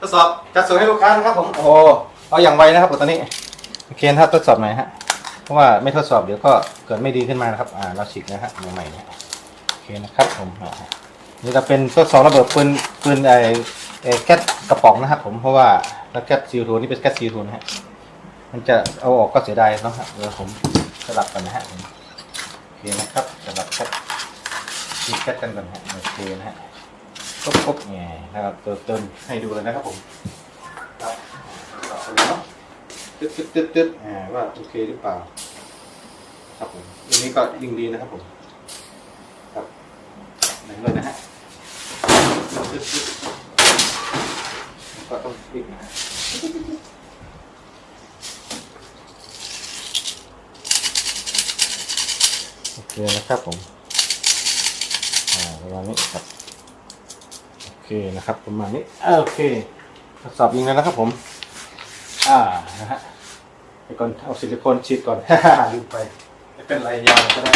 ทดสอบจัดส่งให้ลูกค้านะครับผมโอ้โหเอาอย่างไวนะครับตอนนี้โอเคนะครับทดสอบหน่อยฮะเพราะว่าไม่ทดสอบเดี๋ยวก็เกิดไม่ดีขึ้นมานะครับอ่าเราฉีกนะฮะใหม่ๆนะโอเคนะครับผมนี่จะเป็นทดสอบระเบิดปืนปืนไอไอแก๊สกระป๋องนะครับผมเพราะว่าแล้วแก๊สซีทูนี่เป็นแก๊สซีทูนะฮะมันจะเอาออกก็เสียดายเนาะฮะเดี๋ยวผมสลับกันนะฮะโอเคนะครับสลับแก๊สฉีกแก๊สกันก่อนฮะโอเคนะฮะ ปุ๊บปุ๊บไงนะครับเติมเติมให้ดูเลยนะครับผมครับตึ๊ดตึ๊ดตึ๊ดตึ๊ดอ่าว่าโอเคหรือเปล่า ครับผมอันนี้ก็ยิ่งดีนะครับผมครับหนึ่งเลยนะฮะตึ๊ดตึ๊ดก็ต้องพลิกนะโอเคนะครับผม อ่าประมาณนี้ครับโอ เคนะครับ ประมาณนี้อ่าโอเคทดสอบยิงแล้วนะครับผม อ่านะฮะไปก่อนเอาซิลิโคนฉีดก่อน ลืมไปไม่เป็นไรยาวก็ได้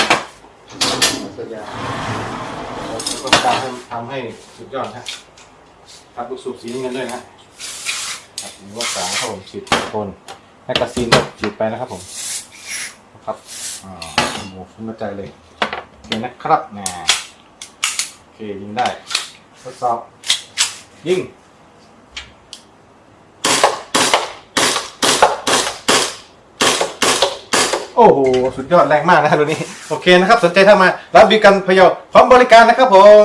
ตัวยาวเราต้องการให้ทำให้สุดยอดนะทำลูกสูบสีเงินด้วยนะครับหรือว่าสามครับผมฉีดซิลิโคนแมกกาซีนก็ฉีดไปนะครับผมนะครับอ่าโอ้โหขึ้นมาใจเลยโอเคนะครับนะโอเคยิงได้ทดสอบ ยิงโอ้โห สุดยอดแรงมากนะครับตัวนี้ โอเคนะครับ สนใจถ้ามา รับบิกันพยาพร้อมบริการนะครับผม